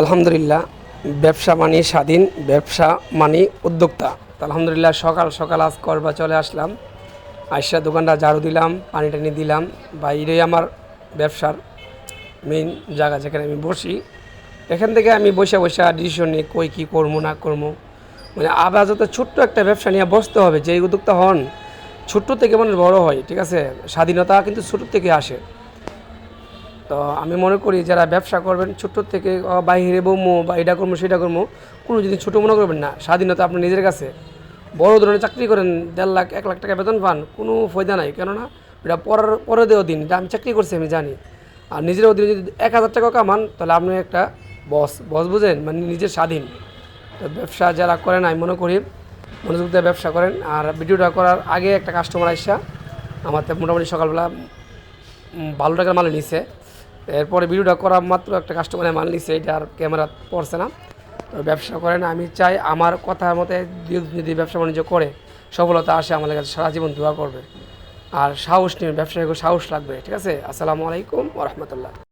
আলহামদুলিল্লাহ, ব্যবসা মানি স্বাধীন, ব্যবসা মানি উদ্যোক্তা। আলহামদুলিল্লাহ, সকাল সকাল আজ করবা চলে আসলাম। আইসা দোকানটা ঝাড়ু দিলাম, পানি টানি দিলাম। বাইরে আমার ব্যবসার মেইন জায়গা যেখানে আমি বসি, এখান থেকে আমি বসে বসে ডিসিশন নিই কই কী করব, না করব। মানে আপাতত ছোট্ট একটা ব্যবসা নিয়ে বসতে হবে যে উদ্যোক্তা হন, ছোট্ট থেকে মানুষ বড় হয়, ঠিক আছে? স্বাধীনতা কিন্তু ছোট থেকে আসে। তো আমি মনে করি যারা ব্যবসা করবেন, ছোট্ট থেকে বাইরে বমো বা এটা করব, সেটা করব, কোনো যদি ছোটো মনে করবেন না, স্বাধীনতা আপনার নিজের কাছে। বড় ধরনের চাকরি করেন, দেড় লাখ, এক লাখ টাকা বেতন পান, কোনো ফায়দা নাই। কেননা, এটা পরের পরে দেওয়া দিন, এটা আমি চাকরি করছি, আমি জানি। আর নিজের অধীনে যদি এক হাজার টাকা কামান, তাহলে আপনি একটা বস বস বুঝেন মানে নিজের স্বাধীন। তো ব্যবসা যারা করেন আমি মনে করি মনোযোগ দিয়ে ব্যবসা করেন। আর ভিডিওটা করার আগে একটা কাস্টমার আসা আমার তো মোটামুটি সকালবেলা ভালো টাকার মাল নিছে। এরপরে ভিডিওটা করা মাত্র একটা কাস্টমারে মান নিচ্ছে এটা আর ক্যামেরা পড়ছে না। তো ব্যবসা করে না আমি চাই আমার কথা মতে যদি- ব্যবসা বাণিজ্য করে, সফলতা আসে আমাদের কাছে, সারা জীবন দোয়া করবে। আর সাহস নিয়ে ব্যবসায় সাহস লাগবে, ঠিক আছে? আসসালামু আলাইকুম রহমতুল্লাহ।